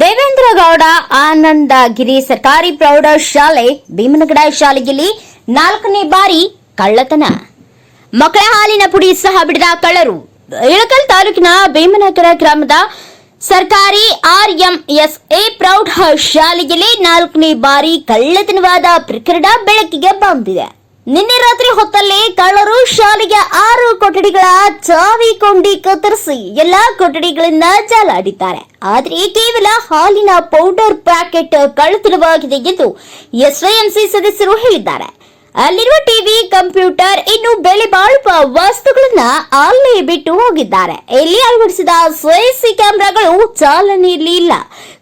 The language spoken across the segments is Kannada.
ದೇವೇಂದ್ರ ಗೌಡ ಆನಂದಗಿರಿ ಸರ್ಕಾರಿ ಪ್ರೌಢಶಾಲೆ ಭೀಮನಗಡ ಶಾಲೆಯಲ್ಲಿ ನಾಲ್ಕನೇ ಬಾರಿ ಕಳ್ಳತನ. ಮಕ್ಕಳ ಹಾಲಿನ ಪುಡಿ ಸಹ ಬಿಡಿದ ಕಳ್ಳರು. ಇಳಕಲ್ ತಾಲೂಕಿನ ಭೀಮನಗರ ಗ್ರಾಮದ ಸರ್ಕಾರಿ ಆರ್ಎಂಎಸ್ಎ ಪ್ರೌಢ ಶಾಲೆಯಲ್ಲಿ ನಾಲ್ಕನೇ ಬಾರಿ ಕಳ್ಳತನವಾದ ಪ್ರಕರಣ ಬೆಳಕಿಗೆ ಬಂದಿದೆ. ನಿನ್ನೆ ರಾತ್ರಿ ಹೊತ್ತಲ್ಲಿ ಕಳ್ಳರು ಆರು ಕೊಠಡಿಗಳ ಚಾವಿ ಕೊಂಡಿ ಕತ್ತರಿಸಿ ಎಲ್ಲಾ ಕೊಠಡಿಗಳನ್ನ ಜಾಲಾಡಿದ್ದಾರೆ. ಆದರೆ ಕೇವಲ ಹಾಲಿನ ಪೌಡರ್ ಪ್ಯಾಕೆಟ್ ಕಳ್ಳತನವಾಗಿದೆ ಎಂದು ಎಸ್ವೈಎಂಸಿ ಸದಸ್ಯರು ಹೇಳಿದ್ದಾರೆ. ಅಲ್ಲಿರುವ ಟಿವಿ, ಕಂಪ್ಯೂಟರ್, ಇನ್ನು ಬೆಲೆ ಬಾಳುವ ವಸ್ತುಗಳನ್ನ ಅಲ್ಲೇ ಬಿಟ್ಟು ಹೋಗಿದ್ದಾರೆ. ಇಲ್ಲಿ ಅಳವಡಿಸಿದ ಸಿಸಿ ಕ್ಯಾಮೆರಾಗಳು ಚಾಲನೆಯಲ್ಲಿ ಇಲ್ಲ.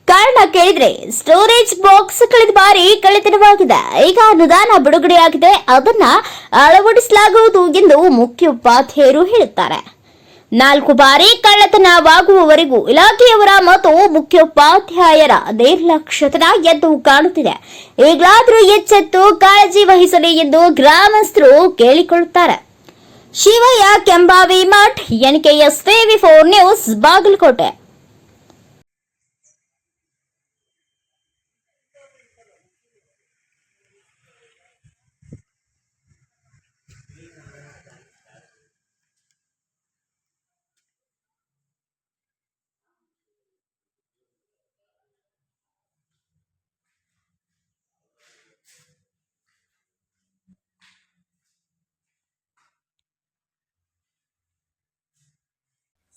ಕಾರಣ ಕೇಳಿದ್ರೆ ಸ್ಟೋರೇಜ್ ಬಾಕ್ಸ್ ಕಳೆದ ಬಾರಿ ಕಳೆತನವಾಗಿದೆ ಈಗ ಅನುದಾನ ಬಿಡುಗಡೆಯಾಗಿದೆ. ಅದನ್ನ ಅಳವಡಿಸಲಾಗುವುದು ಎಂದು ಮುಖ್ಯೋಪಾಧ್ಯಾಯರು ಹೇಳುತ್ತಾರೆ. ನಾಲ್ಕು ಬಾರಿ ಕಳ್ಳತನವಾಗುವವರೆಗೂ ಇಲಾಖೆಯವರ ಮತ್ತು ಮುಖ್ಯೋಪಾಧ್ಯಾಯರ ನಿರ್ಲಕ್ಷ್ಯತನ ಎದ್ದು ಕಾಣುತ್ತಿದೆ. ಈಗಲಾದರೂ ಎಚ್ಚೆತ್ತು ಕಾಳಜಿ ವಹಿಸಲಿ ಎಂದು ಗ್ರಾಮಸ್ಥರು ಕೇಳಿಕೊಳ್ಳುತ್ತಾರೆ. Shivayya Kembavi Math NKS four news, Bagalkote.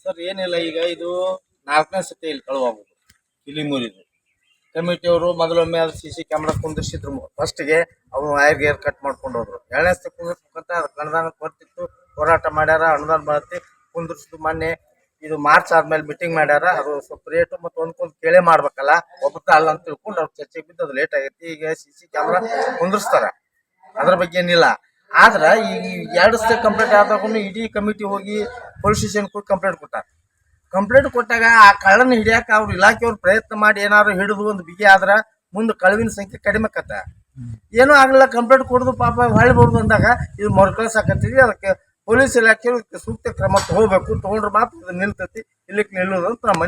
Sir, ಏನಿಲ್ಲ, ಈಗ ಇದು ನಾಲ್ಕನೇ ಸತಿ ಇಲ್ಲಿ ಕಳುವಾಗುದು ಇಲ್ಲಿ ಮುರಿದು. ಕಮಿಟಿಯವರು ಮೊದಲೊಮ್ಮೆ ಅದು ಸಿ ಸಿ ಕ್ಯಾಮ್ರಾ ಕುಂದಿರ್ಸಿದ್ರು ಫಸ್ಟ್ಗೆ ಅವ್ರು ವೈರ್ ಗೇರ್ ಕಟ್ ಮಾಡ್ಕೊಂಡು ಹೋದ್ರು. ಎರಡನೇ ಸತಿ ಕುಂದಿರ್ಬೇಕಂತ ಅದಕ್ಕೆ ಅನುದಾನ ಕೊಡ್ತಿತ್ತು ಹೋರಾಟ ಮಾಡ್ಯಾರ, ಅನುದಾನ ಬರತ್ತಿ ಕುಂದಿರ್ಸಿದ್ದು ಮೊನ್ನೆ. ಇದು ಮಾರ್ಚ್ ಆದ್ಮೇಲೆ ಮೀಟಿಂಗ್ ಮಾಡ್ಯಾರ, ಅದು ಸ್ವಲ್ಪ ರೇಟು ಮತ್ತು ಒಂದ್ಕೊಂದು ಕೇಳೇ ಮಾಡ್ಬೇಕಲ್ಲ ಒಬ್ಬತ್ತ ಅಲ್ಲ ಅಂತ ತಿಳ್ಕೊಂಡು ಅವ್ರು ಚರ್ಚೆಗೆ ಬಿದ್ದು ಅದು ಲೇಟ್ ಆಗೈತಿ, ಈಗ ಸಿ ಸಿ ಕ್ಯಾಮ್ರಾ ಕುಂದಿರ್ಸ್ತಾರ. ಅದ್ರ ಬಗ್ಗೆ ಏನಿಲ್ಲ. ಆದ್ರ ಈ ಎರಡು ಸತಿ ಕಂಪ್ಲೇಂಟ್ ಆದಾಗೂ ಇಡೀ ಕಮಿಟಿ ಹೋಗಿ ಪೊಲೀಸ್ ಸ್ಟೇಷನ್ ಹೋಗಿ ಕಂಪ್ಲೇಂಟ್ ಕೊಟ್ಟಾರ. ಕಂಪ್ಲೇಂಟ್ ಕೊಟ್ಟಾಗ ಆ ಕಳ್ಳನ ಹಿಡಿಯಾಕ ಅವ್ರ ಇಲಾಖೆಯವ್ರು ಪ್ರಯತ್ನ ಮಾಡಿ ಏನಾದ್ರು ಹಿಡಿದು ಒಂದು ಬಿಗಿ ಆದ್ರ ಮುಂದೆ ಕಳುವಿನ ಸಂಖ್ಯೆ ಕಡಿಮೆ ಆಕತ್ತ. ಏನೂ ಆಗಲಿಲ್ಲ ಕಂಪ್ಲೇಂಟ್ ಕೊಡೋದು ಪಾಪ ಹೊಳ್ಳಿ ಬರೋದು ಅಂದಾಗ ಇದು ಮರುಕಳಿಸಾಕತ್ತೀವಿ ಅದಕ್ಕೆ ಪೊಲೀಸ್ ಇಲಾಖೆ ಸೂಕ್ತ ಕ್ರಮ ತಗೋಬೇಕು, ತಗೊಂಡ್ರೆ ಮಾತ್ರ ನಿಲ್ತೈತಿ, ಇಲ್ಲಿಗೆ ನಿಲ್ಲೋದು ಅಂತ ನಮ್ಮ